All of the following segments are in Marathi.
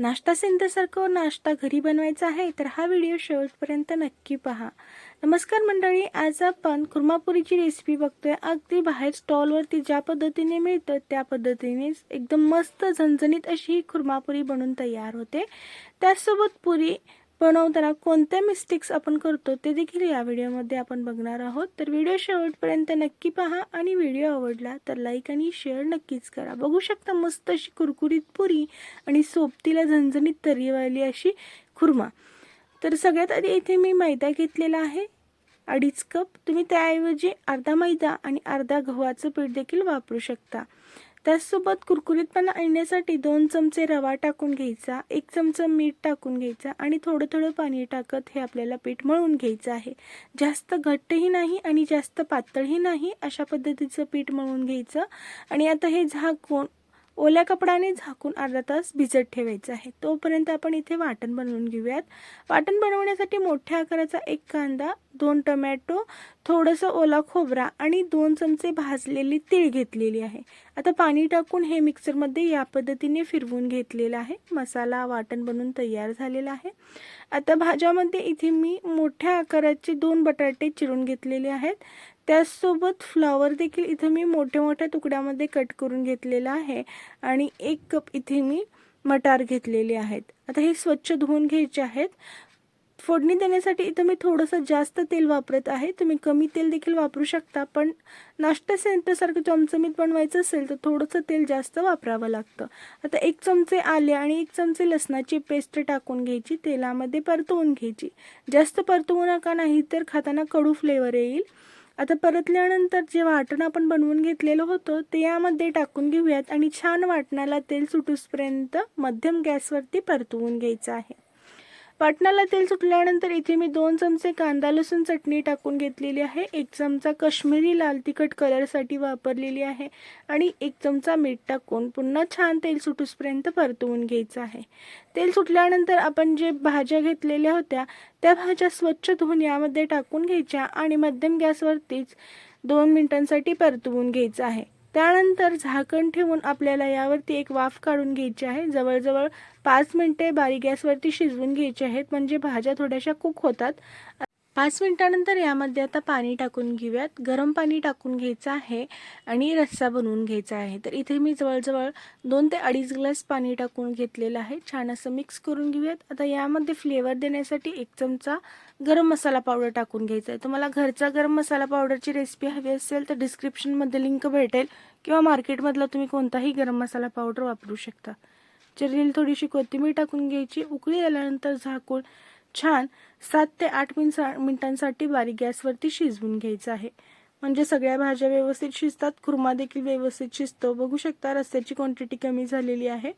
नाश्ता सेंटरसारखं नाश्ता घरी बनवायचा आहे तर हा व्हिडिओ शेवटपर्यंत नक्की पहा. नमस्कार मंडळी आज आपण कुर्मापुरीची रेसिपी बघतोय. अगदी बाहेर स्टॉलवरती ज्या पद्धतीने मिळतं त्या पद्धतीने एकदम मस्त झणझणीत अशी ही कुर्मापुरी बनून तयार होते. त्याचसोबत पुरी बनवताना कोणत्या मिस्टेक्स आपण करतो ते देखील या व्हिडिओमध्ये आपण बघणार आहोत. तर व्हिडिओ शेवटपर्यंत नक्की पहा आणि व्हिडिओ आवडला तर लाईक आणि शेअर नक्कीच करा. बघू शकता मस्त अशी कुरकुरीत पुरी आणि सोबतीला झणझणीत तर्रीवाली अशी खुर्मा. तर सगळ्यात आधी इथे मी मैदा घेतलेला आहे. अडीच कप तुम्ही त्याऐवजी अर्धा मैदा आणि अर्धा गव्हाचं पीठ देखील वापरू शकता. त्याचसोबत कुरकुरीतपणा आणण्यासाठी दोन चमचे रवा टाकून घ्यायचा एक चमचा मीठ टाकून घ्यायचा आणि थोडं थोडं पाणी टाकत हे आपल्याला पीठ मळून घ्यायचं आहे. जास्त घट्टही नाही आणि जास्त पातळही नाही अशा पद्धतीचं पीठ मळून घ्यायचं आणि आता हे झाकून ओल्या कपड्याने झाकून अर्धा तास भिजत ठेवायचं आहे. तोपर्यंत आपण इथे वाटण बनवून घेऊयात. वाटण बनवण्यासाठी मोठ्या आकाराचा एक कांदा दोन टोमॅटो थोडंसं ओला खोबरा आणि दोन चमचे भाजलेली तीळ घेतलेली आहे. आता पाणी टाकून हे मिक्सरमध्ये या पद्धतीने फिरवून घेतलेलं आहे. मसाला वाटण बनवून तयार झालेला आहे. आता भाज्यामध्ये इथे मी मोठ्या आकाराचे दोन बटाटे चिरून घेतलेले आहेत. त्याचसोबत फ्लॉवर देखील इथे मी मोठ्या मोठ्या तुकड्यामध्ये कट करून घेतलेला आहे आणि एक कप इथे मी मटार घेतलेले आहेत. आता हे स्वच्छ धुवून घ्यायचे आहेत. फोडणी देण्यासाठी इथं मी थोडंसं जास्त तेल वापरत आहे. तुम्ही कमी तेल देखील वापरू शकता पण नाश्ता सेंटरसारखं चमचमीत बनवायचं असेल तर थोडंसं तेल जास्त वापरावं लागतं. आता एक चमचे आले आणि एक चमचे लसणाची पेस्ट टाकून घ्यायची तेलामध्ये परतवून घ्यायची. जास्त परतवू नका नाही तर खाताना कडू फ्लेवर येईल. आता परतल्यानंतर जे वाटण आपण बनवून घेतलेलं होतं ते यामध्ये टाकून घेऊयात आणि छान वाटणाला तेल सुटूसपर्यंत मध्यम गॅसवरती परतवून घ्यायचं आहे. वाटणाला तेल सुटल्यानंतर इथे मी दोन चमचे कांदा लसूण चटणी टाकून घेतलेली आहे. एक चमचा काश्मीरी लाल तिखट कलरसाठी वापरलेली आहे आणि एक चमचा मीठ टाकून पुन्हा छान तेल सुटूसपर्यंत परतवून घ्यायचं आहे. तेल सुटल्यानंतर आपण जे भाज्या घेतलेल्या होत्या त्या भाज्या स्वच्छ धुवून यामध्ये टाकून घ्यायच्या आणि मध्यम गॅसवरतीच दोन मिनिटांसाठी परतवून घ्यायचं आहे. त्यानंतर झाकण ठेवून आपल्याला यावरती एक वाफ काढून घ्यायची आहे. जवळजवळ पाच मिनटे बारीक गॅसवरती शिजवून घ्यायची आहेत. म्हणजे भाज्या थोड्याशा कुक होतात. पाच मिनटानंतर यामध्ये आता पाणी टाकून घेऊयात. गरम पाणी टाकून घ्यायचं आहे आणि रस्सा बनवून घ्यायचा आहे. तर इथे मी जवळजवळ दोन ते अडीच ग्लास पाणी टाकून घेतलेलं आहे. छान असं मिक्स करून घेऊयात. आता यामध्ये फ्लेवर देण्यासाठी एक चमचा गरम मसाला पावडर टाकून घ्यायचा आहे. तुम्हाला घरचा गरम मसाला पावडरची रेसिपी हवी असेल तर डिस्क्रिप्शनमध्ये लिंक भेटेल किंवा मार्केटमधला तुम्ही कोणताही गरम मसाला पावडर वापरू शकता. चिरलेली थोडीशी कोथिंबीर टाकून घ्यायची. उकळी आल्यानंतर झाकून छान सात ते आठ मिनिट मिनिटांसाठी बारीक गॅसवरती शिजवून घ्यायचं आहे. म्हणजे सगळ्या भाज्या व्यवस्थित शिजतात खुर्मा देखील व्यवस्थित शिजतो. बघू शकता रस्त्याची क्वांटिटी कमी झालेली आहे.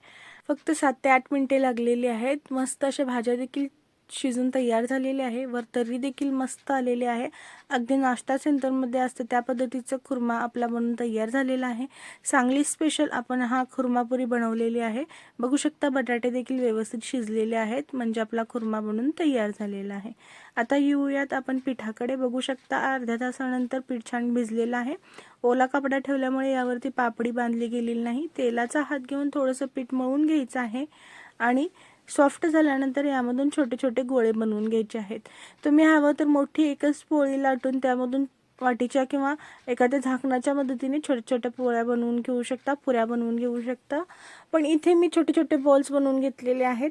फक्त सात ते आठ मिनिटे लागलेली आहेत. मस्त अशा भाज्या देखील शिजून तयार झालेले आहे. वर तर्री देखील मस्त आलेले आहे. अगदी नाश्ता सेंटरमध्ये असतं त्या पद्धतीचं खुर्मा आपला बनून तयार झालेला आहे. सांगली स्पेशल आपण हा खुर्मापुरी बनवलेली आहे. बघू शकता बटाटे देखील व्यवस्थित शिजलेले आहेत. म्हणजे आपला खुर्मा बनून तयार झालेला आहे. आता येऊयात आपण पिठाकडे. बघू शकता अर्ध्या तासानंतर पीठ छान भिजलेलं आहे. ओला कपडा ठेवल्यामुळे यावरती पापडी बांधली गेलेली नाही. तेलाचा हात घेऊन थोडंसं पीठ मळून घ्यायचं आहे. आणि सॉफ्ट झाल्यानंतर यामधून छोटे छोटे गोळे बनवून घ्यायचे आहेत. तुम्ही हवं तर मोठी एकच पोळी लाटून त्यामधून वाटीच्या किंवा एखाद्या झाकणाच्या मदतीने छोट्या छोट्या पोळ्या बनवून घेऊ शकता पुऱ्या बनवून घेऊ शकता. पण इथे मी छोटे छोटे बॉल्स बनवून घेतलेले आहेत.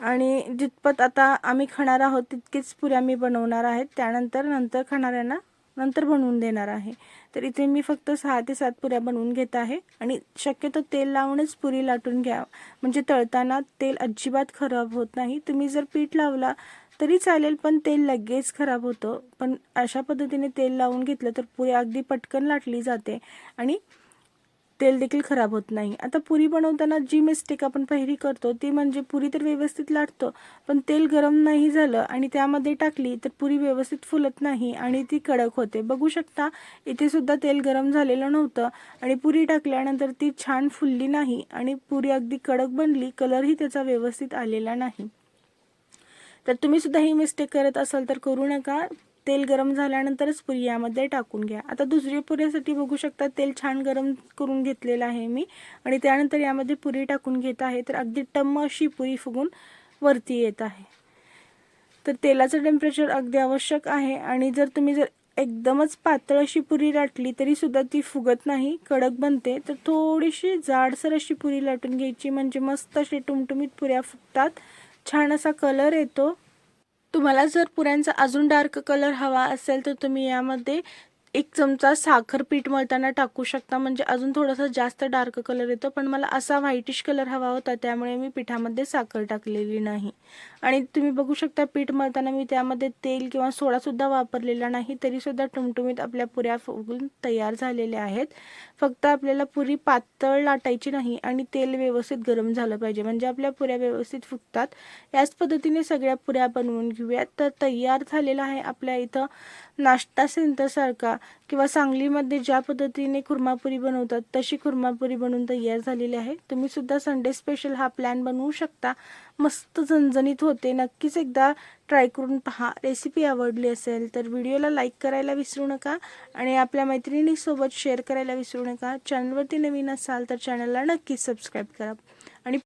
आणि जितपत आता आम्ही खाणार आहोत तितकेच पुऱ्या मी बनवणार आहेत त्यानंतर नंतर खाणाऱ्यांना नंतर बनवून देणार आहे. तर इथे मी फक्त सहा ते सात पुऱ्या बनवून घेत आहे. आणि शक्यतो तेल लावूनच पुरी लाटून घ्या. म्हणजे तळताना तेल अजिबात खराब होत नाही. तुम्ही जर पीठ लावला तरी चालेल पण तेल लगेच खराब होतं. पण अशा पद्धतीने तेल लावून घेतलं तर पुरी अगदी पटकन लाटली जाते. आणि तेल देखील खराब होत नाही. आता पुरी बनवताना जी मिस्टेक आपण पहिली करतो ती म्हणजे पुरी तर व्यवस्थित लाटतो पण तेल गरम नाही झालं आणि त्यामध्ये टाकली तर पुरी व्यवस्थित फुलत नाही आणि ती कडक होते. बघू शकता इथे सुद्धा तेल गरम झालेलं नव्हतं आणि पुरी टाकल्यानंतर ती छान फुलली नाही आणि पुरी अगदी कडक बनली कलरही त्याचा व्यवस्थित आलेला नाही. तर तुम्ही सुद्धा ही मिस्टेक करत असाल तर करू नका. तेल गरम झाल्यानंतरच पुरी यामध्ये टाकून घ्या. आता दुसरी पुऱ्यासाठी बघू शकता तेल छान गरम करून घेतलेलं आहे मी. आणि त्यानंतर यामध्ये पुरी टाकून घेत आहे तर अगदी टम्म अशी पुरी फुगून वरती येत आहे. तर तेलाचं टेम्परेचर अगदी आवश्यक आहे. आणि जर तुम्ही जर एकदमच पातळ अशी पुरी लाटली तरी सुद्धा ती फुगत नाही कडक बनते. तर थोडीशी जाडसर अशी पुरी लाटून घ्यायची म्हणजे मस्त अशी टुमटुमीत पुऱ्या फुगतात. छान असा कलर येतो. तुम्हाला जर पुऱ्यांचा अजून डार्क कलर हवा असेल तर तुम्ही यामध्ये एक चमचा साखर पीठ मळताना टाकू शकता. म्हणजे अजून थोडासा जास्त डार्क कलर येतो पण मला असा व्हाईटिश कलर हवा होता त्यामुळे मी पिठामध्ये साखर टाकलेली नाही. आणि तुम्ही बघू शकता पीठ मळताना मी त्यामध्ये तेल किंवा सोडासुद्धा वापरलेला नाही तरीसुद्धा टुमटुमीत आपल्या पुऱ्या फुगून तयार झालेल्या आहेत. फक्त आपल्याला पुरी पातळ लाटायची नाही आणि तेल व्यवस्थित गरम झालं पाहिजे. म्हणजे आपल्या पुऱ्या व्यवस्थित फुगतात. याच पद्धतीने सगळ्या पुऱ्या बनवून घेऊयात. तर तयार झालेला आहे आपल्या इथं नाश्ता सेंटरसारखा किंवा सांगलीमध्ये ज्या पद्धतीने खुर्मापुरी बनवतात तशी खुर्मापुरी बनवून तयार झालेली आहे. तुम्ही सुद्धा संडे स्पेशल हा प्लॅन बनवू शकता. मस्त झणझणीत होते. नक्कीच एकदा ट्राय करून पहा. रेसिपी आवडली असेल तर व्हिडिओला लाईक करायला विसरू नका आणि आपल्या मैत्रिणीसोबत शेअर करायला विसरू नका. चॅनलवरती नवीन असाल तर चॅनलला नक्कीच सबस्क्राईब करा.